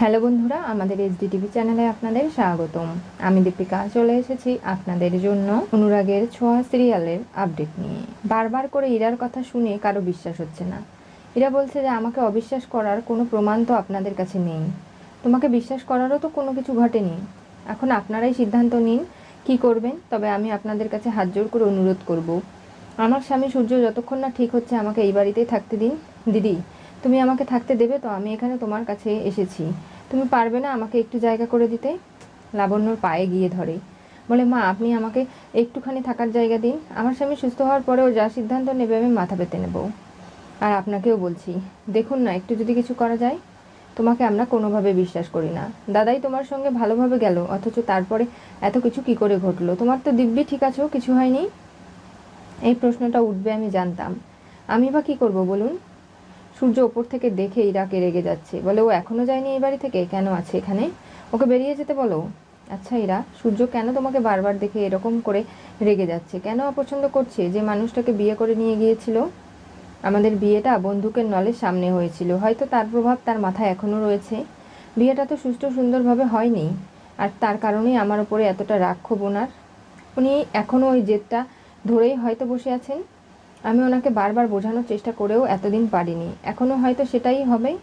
Hello বন্ধুরা, আমাদের HD TV চ্যানেলে আপনাদের স্বাগতম। আমি দীপিকা, চলে এসেছি আপনাদের জন্য অনুরাগের ছোঁয়া সিরিয়ালের আপডেট নিয়ে। বারবার করে ইরার কথা শুনে কারও বিশ্বাস হচ্ছে না। ইরা বলছে যে, আমাকে অবিশ্বাস করার কোনো প্রমাণ তো আপনাদের কাছে নেই। তোমাকে বিশ্বাস করারও তো কোনো কিছু ঘটেনি। এখন আপনারাই সিদ্ধান্ত নিন কি করবেন, তবে আমি আপনাদের কাছে হাত জোর করে অনুরোধ করব। আমার স্বামী সূর্য যতক্ষণ না ঠিক হচ্ছে, আমাকে এই বাড়িতেই থাকতে দিন। দিদি তুমি আমাকে থাকতে দেবে তো আমি এখানে তোমার কাছে এসেছি। তুমি পারবে না আমাকে একটু জায়গা করে দিতে? লাবণ্যর পায়ে গিয়ে ধরে। বলে, মা, আপনি আমাকে একটুখানি থাকার জায়গা দিন। আমার স্বামী সুস্থ হওয়ার পরেও যা সিদ্ধান্ত নেবে আমি মাথা পেতে নেব। আর আপনাকেও বলছি, দেখুন না, একটু যদি কিছু করা যায়, তোমাকে আমরা কোনোভাবে বিশ্বাস করি না। দাদাই তোমার সঙ্গে ভালোভাবে গেল, অথচ তারপরে এত কিছু কি করে ঘটলো? তোমার তো দিব্যি ঠিক আছেও কিছু হয়নি? এই প্রশ্নটা উঠবে আমি জানতাম। আমি বা কি করব বলুন? সূর্য ওপর থেকে দেখে ইরাকে রেগে যাচ্ছে। বলে, ও এখনও যায়নি এই বাড়ি থেকে? কেন আছে এখানে? ওকে বেরিয়ে যেতে বলো। আচ্ছা ইরা, সূর্য কেন তোমাকে বারবার দেখে এরকম করে রেগে যাচ্ছে? কেন অপছন্দ করছে যে মানুষটাকে বিয়ে করে নিয়ে গিয়েছিল? আমাদের বিয়েটা বন্দুকের নলের সামনে হয়েছিল। হয়তো তার প্রভাব তার মাথায় এখনও রয়েছে। বিয়েটা তো সুষ্ঠু সুন্দরভাবে হয়নি। আর তার কারণেই আমার ওপরে এতটা রাগ ক্ষোভ ওনার। উনি এখনও ওই জেদটা ধরেই হয়তো বসে আছেন। আমি ওনাকে বারবার বোঝানোর চেষ্টা করেও এতদিন পারিনি। এখনও হয়তো সেটাই হবে।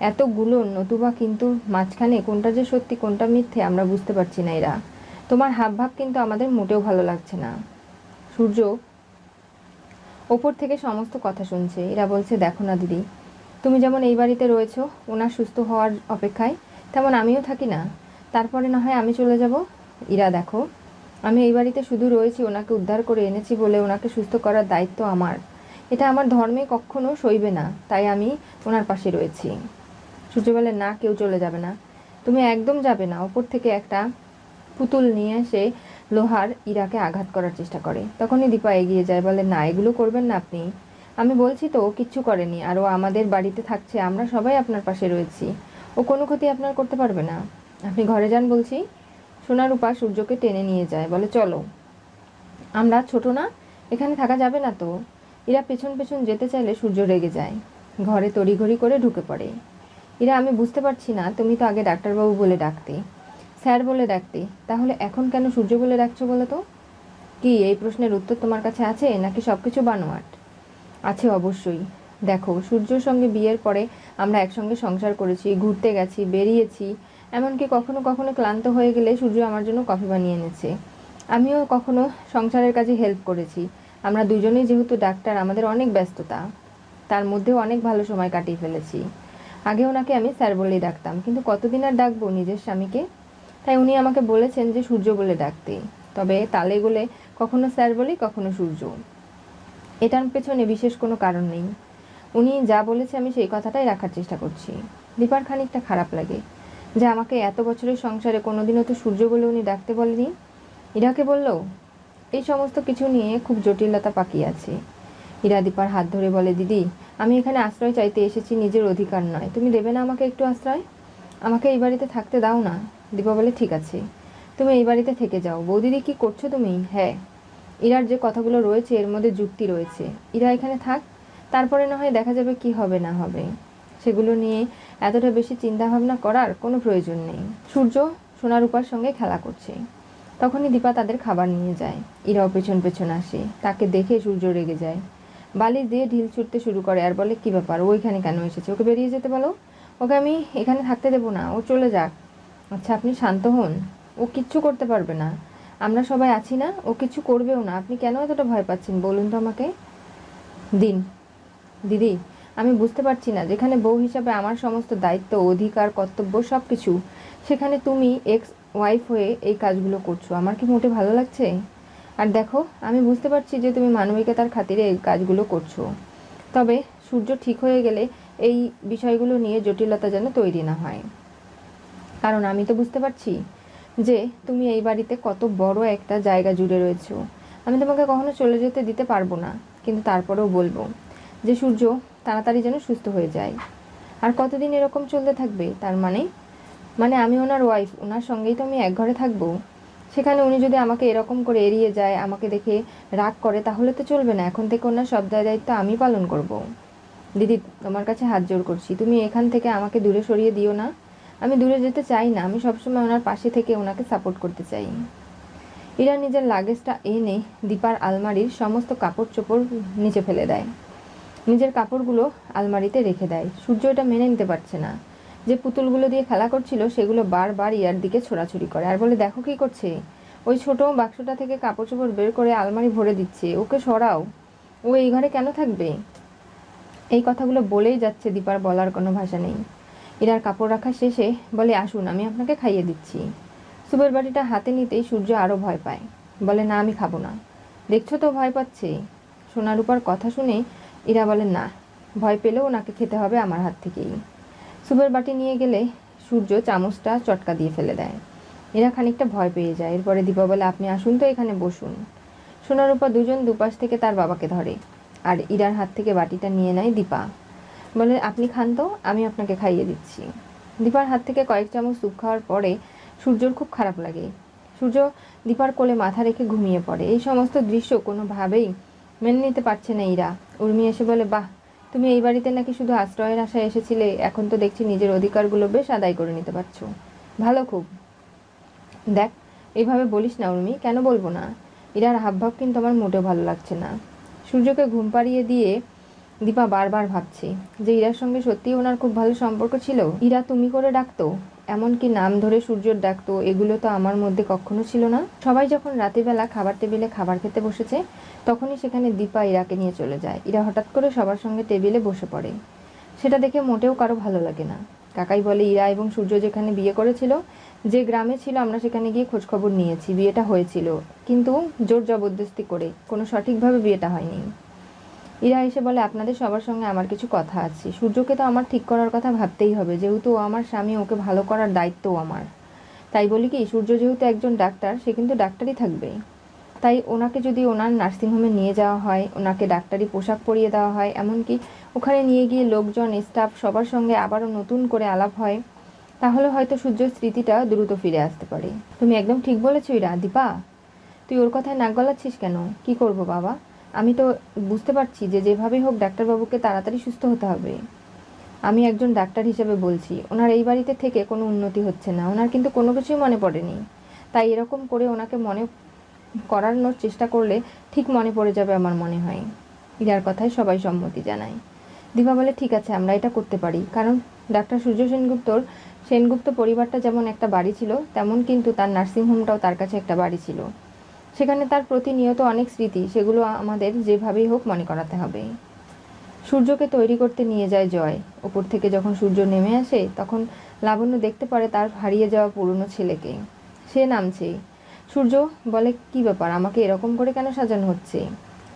এতগুলো নতুবা কিন্তু মাঝখানে কোনটা যে সত্যি, কোনটা মিথ্যে আমরা বুঝতে পারছি না এরা। তোমার হাব ভাব কিন্তু আমাদের মোটেও ভালো লাগছে না। সূর্য, ওপর থেকে সমস্ত কথা শুনছে। এরা বলছে, দেখো না দিদি, তুমি যেমন এই বাড়িতে রয়েছো, ওনার সুস্থ হওয়ার অপেক্ষায়, তেমন আমিও থাকি না। তারপরে না হয় আমি চলে যাব। ইরা, দেখো আমি এই বাড়িতে শুধু রয়েছি, ওনাকে উদ্ধার করে এনেছি বলে ওনাকে সুস্থ করার দায়িত্ব আমার। এটা আমার ধর্মে কখনো সইবে না, তাই আমি ওনার পাশে রয়েছি। সূর্য বলে না কেউ চলে যাবে না। তুমি একদম যাবে না, ওপর থেকে একটা পুতুল নিয়ে এসে লোহার ইরাকে আঘাত করার চেষ্টা করে। তখনই দীপা এগিয়ে যায়, বলে, না, এগুলো করবেন না আপনি। আমি বলছি তো, ও কিচ্ছু করেনি, আর ও আমাদের বাড়িতে থাকছে, আমরা সবাই আপনার পাশে রয়েছি। ও কোনো ক্ষতি আপনার করতে পারবে না। আপনি ঘরে যান বলছি। সোনারূপা সূর্যকে টেনে নিয়ে যায়, বলে, চলো। আমরা ছোট না? এখানে থাকা যাবে না তো? এরা পেছন পেছন যেতে চাইলে সূর্য রেগে যায়। ঘরে তড়িঘড়ি করে ঢুকে পড়ে। এরা আমি বুঝতে পারছি না, তুমি তো আগে ডাক্তারবাবু বলে ডাকতে। স্যার বলে ডাকতে। তাহলে এখন কেন সূর্য বলে ডাকছো বলো তো? কি, এই প্রশ্নের উত্তর তোমার কাছে আছে, নাকি সব কিছু বানোয়াট? আছে অবশ্যই। দেখো, সূর্যর সঙ্গে বিয়ের পরে আমরা একসঙ্গে সংসার করেছি, ঘুরতে গেছি, বেরিয়েছি। এমনকি কখনো কখনো ক্লান্ত হয়ে গেলে সূর্য আমার জন্য কফি বানিয়ে এনেছে। আমিও কখনো সংসারের কাজে হেল্প করেছি। আমরা দুজনেই যেহেতু ডাক্তার, আমাদের অনেক ব্যস্ততা। তার মধ্যেও অনেক ভালো সময় কাটিয়ে ফেলেছি। আগে ওনাকে আমি স্যার বলেই ডাকতাম, কিন্তু কতদিন আর ডাকবো নিজের স্বামীকে? তাই উনি আমাকে বলেছেন যে সূর্য বলে ডাকতে। তবে তালে গোলে কখনো স্যার বলি, কখনো সূর্য। এটার পেছনে বিশেষ কোনো কারণ নেই। উনি যা বলেছে আমি সেই কথাটাই রাখার চেষ্টা করছি। দীপার খানিকটা খারাপ লাগে। যে আমাকে এত বছরের সংসারে কোনোদিনও তো সূর্য বলে উনি ডাকতে বলেনি? ইরাকে বলল, এই সমস্ত কিছু নিয়ে খুব জটিলতা পাকিয়ে আছে। ইরা দীপার হাত ধরে বলে, দিদি, আমি এখানে আশ্রয় চাইতে এসেছি, নিজের অধিকার নয়। তুমি দেবে না আমাকে একটু আশ্রয়? আমাকে এই বাড়িতে থাকতে দাও না দীপা বলে, ঠিক আছে। তুমি এই বাড়িতে থেকে যাও। বৌদিদি কি করছ তুমি হ্যাঁ। ইরার যে কথাগুলো রয়েছে, এর মধ্যে যুক্তি রয়েছে। ইরা এখানে থাক, তারপরে না হয় দেখা যাবে কি হবে না হবে। সেগুলো নিয়ে এতটা বেশি চিন্তা ভাবনা করার কোনো প্রয়োজন নেই। সূর্য সোনারূপার সঙ্গে খেলা করছে। তখনই দীপা তাদের খাবার নিয়ে যায়। ইরাও পেছন পেছন আসে। তাকে দেখে সূর্য রেগে যায়। বালিশ দিয়ে ঢিল ছুটতে শুরু করে আর বলে, কি ব্যাপার? ও এখানে কেন এসেছে? ওকে বেরিয়ে যেতে বলো। ওকে আমি এখানে থাকতে দেবো না। ও চলে যাক। আচ্ছা আপনি শান্ত হন। ও কিচ্ছু করতে পারবে না। আমরা সবাই আছি না। ও কিছু করবেও না। আপনি কেন এতটা ভয় পাচ্ছেন? বলুন তো আমাকে। দিন, দিদি আমি বুঝতে পারছি না। যেখানে বউ হিসাবে আমার সমস্ত দায়িত্ব, অধিকার, কর্তব্য সব কিছু সেখানে তুমি এক্স ওয়াইফ হয়ে এই কাজগুলো করছ। আমার কি মোটে ভালো লাগছে? আর দেখো, আমি বুঝতে পারছি যে তুমি মানবিকতার খাতিরে এই কাজগুলো করছ। তবে সূর্য ঠিক হয়ে গেলে এই বিষয়গুলো নিয়ে জটিলতা যেন তৈরি না হয়। কারণ আমি তো বুঝতে পারছি যে তুমি এই বাড়িতে কত বড় একটা জায়গা জুড়ে রয়েছো। আমি তোমাকে কখনো চলে যেতে দিতে পারব না, কিন্তু তারপরেও বলব যে সূর্য তাড়াতাড়ি যেন সুস্থ হয়ে যায়। আর কতদিন এরকম চলতে থাকবে? তার মানে? মানে আমি ওনার ওয়াইফ ওনার সঙ্গেই তো আমি এক ঘরে থাকব। সেখানে উনি যদি আমাকে এরকম করে এড়িয়ে যায়, আমাকে দেখে রাগ করে, তাহলে তো চলবে না। এখন থেকে ওনার সব দায় দায়িত্ব আমি পালন করব। দিদি, তোমার কাছে হাত জোর করছি। তুমি এখান থেকে আমাকে দূরে সরিয়ে দিও না। আমি দূরে যেতে চাই না। আমি সবসময় ওনার পাশে থেকে ওনাকে সাপোর্ট করতে চাই। ইরা নিজের লাগেজটা এনে দীপার আলমারির সমস্ত কাপড় চোপড় নিচে ফেলে দেয়। নিজের কাপড়গুলো আলমারিতে রেখে দেয়। সূর্য এটা মেনে নিতে পারছে না। যে পুতুলগুলো দিয়ে খেলা করছিল, সেগুলো বারবার ইয়ার দিকে ছোড়াছুড়ি করে। আর বলে, দেখো কি করছে? ওই ছোট বাক্সটা থেকে কাপড় চোপড় বের করে আলমারি ভরে দিচ্ছে। ওকে সরাও। ও এই ঘরে কেন থাকবে? এই কথাগুলো বলেই যাচ্ছে দীপার বলার কোনো ভাষা নেই। ইরার কাপড় রাখা শেষে বলে, আসুন, আমি আপনাকে খাইয়ে দিচ্ছি। সুবের বাটিটা হাতে নিতেই সূর্য আরও ভয় পায়। বলে, না, আমি খাব না। দেখছ তো, ভয় পাচ্ছে? সোনার উপর কথা শুনে ইরা বলে, না, ভয় পেলেও ওনাকে খেতে হবে আমার হাত থেকেই। সুপের বাটি নিয়ে গেলে সূর্য চামচটা চটকা দিয়ে ফেলে দেয়। এরা খানিকটা ভয় পেয়ে যায়। এরপরে দীপা বলে, আপনি আসুন তো এখানে বসুন। সোনার উপর দুজন দুপাশ থেকে তার বাবাকে ধরে আর ইরার হাত থেকে বাটিটা নিয়ে নেয় দীপা। বলে, আপনি খান তো, আমি আপনাকে খাইয়ে দিচ্ছি। দীপার হাত থেকে কয়েক চামচ স্যুপ খাওয়ার পরে সূর্যর খুব খারাপ লাগে। সূর্য দীপার কোলে মাথা রেখে ঘুমিয়ে পড়ে। এই সমস্ত দৃশ্য কোনোভাবেই মেনে নিতে পারছে না ইরা। উর্মি এসে বলে, বাহ, তুমি এই বাড়িতে নাকি শুধু আশ্রয়ের আশায় এসেছিলে? এখন তো দেখছি নিজের অধিকারগুলো বেশ আদায় করে নিতে পারছ। ভালো খুব। দেখ এইভাবে বলিস না উর্মি, কেন বলব না? ইরার হাবভাব কিন্তু আমার মোটেও ভালো লাগছে না। সূর্যকে ঘুম পাড়িয়ে দিয়ে দীপা বারবার ভাবছে যে ইরার সঙ্গে সত্যিই ওনার খুব ভালো সম্পর্ক ছিল। ইরা, তুমি করে ডাকতো? এমনকি নাম ধরে সূর্যর ডাকতো এগুলো তো আমার মধ্যে কখনো ছিল না। সবাই যখন রাতেবেলা খাবার টেবিলে খাবার খেতে বসেছে, তখনই সেখানে দীপা ইরাকে নিয়ে চলে যায়। ইরা হঠাৎ করে সবার সঙ্গে টেবিলে বসে পড়ে। সেটা দেখে মোটেও কারও ভালো লাগে না। কাকাই বলে, ইরা এবং সূর্য যেখানে বিয়ে করেছিল, যে গ্রামে ছিল, আমরা সেখানে গিয়ে খোঁজখবর নিয়েছি। বিয়েটা হয়েছিল। কিন্তু জোর জবরদস্তি করে, কোনো সঠিকভাবে বিয়েটা হয়নি। ইরা এসে বলে, আপনাদের সবার সঙ্গে আমার কিছু কথা আছে। সূর্যকে তো আমার ঠিক করার কথা ভাবতেই হবে। যেহেতু ও আমার স্বামী, ওকে ভালো করার দায়িত্বও আমার। তাই বলি কি, সূর্য যেহেতু একজন ডাক্তার, সে কিন্তু ডাক্তারই থাকবে। তাই ওনাকে যদি ওনার নার্সিংহোমে নিয়ে যাওয়া হয়, ওনাকে ডাক্তারি পোশাক পরিয়ে দেওয়া হয়, এমনকি ওখানে নিয়ে গিয়ে লোকজন, স্টাফ সবার সঙ্গে আবারও নতুন করে আলাপ হয়, তাহলে হয়তো সূর্যের স্মৃতিটা দ্রুত ফিরে আসতে পারে। তুমি একদম ঠিক বলেছ ইরা। দীপা, তুই ওর কথায় নাক গলাচ্ছিস কেন? কি করব বাবা? আমি তো বুঝতে পারছি যে যেভাবেই হোক ডাক্তারবাবুকে তাড়াতাড়ি সুস্থ হতে হবে। আমি একজন ডাক্তার হিসেবে বলছি, ওনার এই বাড়িতে থেকে কোনো উন্নতি হচ্ছে না। ওনার কিন্তু কোনো কিছুই মনে পড়েনি। তাই এরকম করে ওনাকে মনে করানোর চেষ্টা করলে ঠিক মনে পড়ে যাবে আমার মনে হয়। ইরার কথায় সবাই সম্মতি জানায়। দীপা বলে, ঠিক আছে, আমরা এটা করতে পারি। কারণ ডাক্তার সূর্য সেনগুপ্তর, সেনগুপ্ত পরিবারটা যেমন একটা বাড়ি ছিল, তেমন কিন্তু তার নার্সিংহোমটাও তার কাছে একটা বাড়ি ছিল। সেখানে তার প্রতিনিয়ত অনেক স্মৃতি, সেগুলো আমাদের যেভাবেই হোক মনে করাতে হবে। সূর্যকে তৈরি করতে নিয়ে যায় জয়। ওপর থেকে যখন সূর্য নেমে আসে, তখন লাবণ্য দেখতে পারে তার হারিয়ে যাওয়া পুরনো ছেলেকে। সে নামছে, সূর্য, বলে, কি ব্যাপার? আমাকে এরকম করে কেন সাজানো হচ্ছে?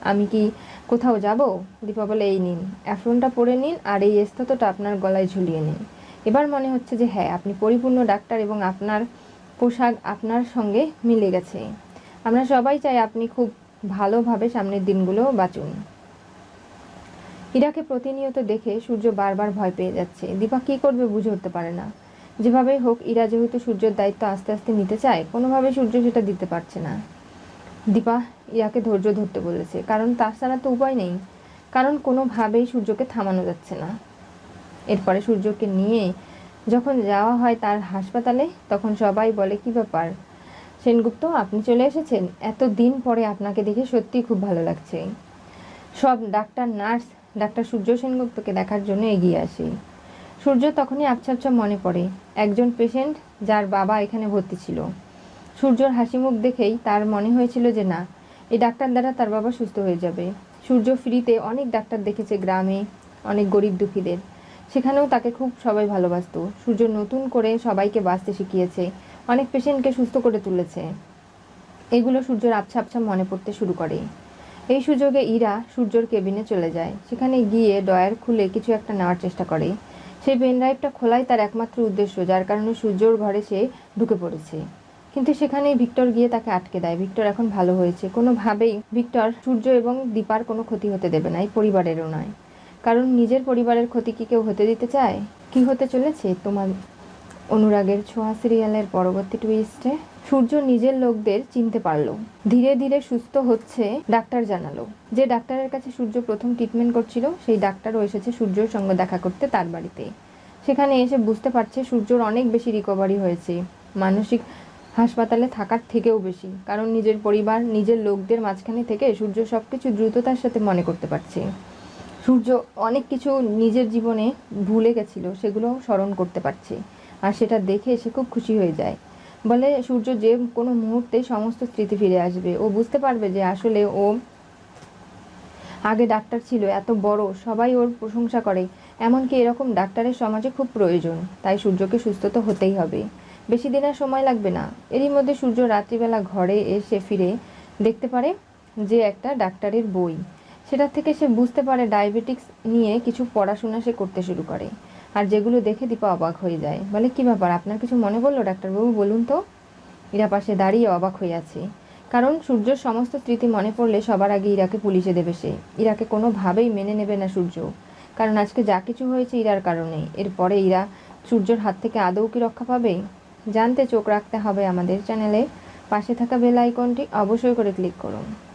আমি কি কোথাও যাব? দীপা বলে, এই নিন, অ্যাফ্রনটা পরে নিন আর এই এস্ততটা আপনার গলায় ঝুলিয়ে নিন। এবার মনে হচ্ছে যে হ্যাঁ আপনি পরিপূর্ণ ডাক্তার এবং আপনার পোশাক আপনার সঙ্গে মিলে গেছে। আমরা সবাই চাই আপনি খুব ভালোভাবে সামনের দিনগুলো বাঁচুন। ইরাকে প্রতিনিয়ত দেখে সূর্য বারবার ভয় পেয়ে যাচ্ছে। দীপা কী করবে বুঝে উঠতে পারে না। যেভাবেই হোক, ইরা যেহেতু সূর্যের দায়িত্ব আস্তে আস্তে নিতে চায়, কোনোভাবে সূর্য সেটা দিতে পারছে না। দীপা ইরাকে ধৈর্য ধরতে বলেছে, কারণ তাছাড়া তো উপায় নেই। কারণ কোনোভাবেই সূর্যকে থামানো যাচ্ছে না। এরপরে সূর্যকে নিয়ে যখন যাওয়া হয় তার হাসপাতালে, তখন সবাই বলে, কি ব্যাপার? সেনগুপ্ত, আপনি চলে এসেছেন। এত দিন পরে আপনাকে দেখে সত্যিই খুব ভালো লাগছে। সব ডাক্তার, নার্স, ডাক্তার সূর্য সেনগুপ্তকে দেখার জন্য এগিয়ে আসে। সূর্য তখনই আবছা মনে পড়ে। একজন পেশেন্ট যার বাবা এখানে ভর্তি ছিল। সূর্যর হাসি মুখ দেখেই তার মনে হয়েছিল যে না, এই ডাক্তার দ্বারা তার বাবা সুস্থ হয়ে যাবে। সূর্য ফ্রিতে অনেক ডাক্তার দেখেছে গ্রামে, অনেক গরিব দুঃখীদের। সেখানেও তাকে খুব সবাই ভালোবাসতো। সূর্য নতুন করে সবাইকে বাঁচতে শিখিয়েছে। অনেক পেশেন্টকে সুস্থ করে তুলেছে। এগুলো সূর্যের আবছা আবছা মনে পড়তে শুরু করে। এই সুযোগে ইরা সূর্যর কেবিনে চলে যায়। সেখানে গিয়ে ডয়ার খুলে কিছু একটা নেওয়ার চেষ্টা করে। সেই পেনড্রাইভটা খোলাই তার একমাত্র উদ্দেশ্য, যার কারণে সূর্যর ঘরে সে ঢুকে পড়েছে। কিন্তু সেখানে ভিক্টর গিয়ে তাকে আটকে দেয়। ভিক্টর এখন ভালো হয়েছে। কোনোভাবেই ভিক্টর সূর্য এবং দীপার কোনো ক্ষতি হতে দেবে না, এই পরিবারেরও নয়। কারণ নিজের পরিবারের ক্ষতি কি কেউ হতে দিতে চায়? কি হতে চলেছে তোমার অনুরাগের ছোঁয়া সিরিয়ালের পরবর্তী টুইস্টে সূর্য নিজের লোকদের চিনতে পারল। ধীরে ধীরে সুস্থ হচ্ছে ডাক্তার জানালো। যে ডাক্তারের কাছে সূর্য প্রথম ট্রিটমেন্ট করছিল, সেই ডাক্তারও এসেছে সূর্যর সঙ্গে দেখা করতে তার বাড়িতে। সেখানে এসে বুঝতে পারছে সূর্যর অনেক বেশি রিকভারি হয়েছে। মানসিক হাসপাতালে থাকার থেকেও বেশি, কারণ নিজের পরিবার, নিজের লোকদের মাঝখানে থেকে সূর্য সব কিছু দ্রুততার সাথে মনে করতে পারছে। সূর্য অনেক কিছু নিজের জীবনে ভুলে গেছিল সেগুলো স্মরণ করতে পারছে। আর সেটা দেখে সে খুব খুশি হয়ে যায়। বলে, সূর্য যে কোনো মুহূর্তে সমস্ত স্মৃতি ফিরে আসবে। ও বুঝতে পারবে যে আসলে ও আগে ডাক্তার ছিল, এত বড়, সবাই ওর প্রশংসা করে। এমনকি এরকম ডাক্তারের সমাজে খুব প্রয়োজন, তাই সূর্যকে সুস্থ তো হতেই হবে। বেশি দিন আর সময় লাগবে না। এরই মধ্যে সূর্য রাত্রিবেলা ঘরে এসে ফিরে দেখতে পারে যে একটা ডাক্তারের বই। সেটার থেকে সে বুঝতে পারে ডায়াবেটিক্স নিয়ে কিছু পড়াশোনা সে করতে শুরু করে। আর যেগুলো দেখে দীপা অবাক হয়ে যায়। বলে, কি ব্যাপার? আপনার কিছু মনে পড়ল, ডাক্তারবাবু? বলুন তো। ইরা পাশে দাঁড়িয়ে অবাক হয়ে আছে। কারণ সূর্যর সমস্ত স্মৃতি মনে পড়লে সবার আগে ইরাকে পুলিশে দেবে সে। ইরাকে কোনোভাবেই মেনে নেবে না সূর্য। কারণ আজকে যা কিছু হয়েছে ইরার কারণে। এরপরে ইরা সূর্যর হাত থেকে আদৌ কি রক্ষা পাবে? জানতে চোখ রাখতে হবে আমাদের চ্যানেলে। পাশে থাকা বেল আইকনটি অবশ্যই করে ক্লিক করুন।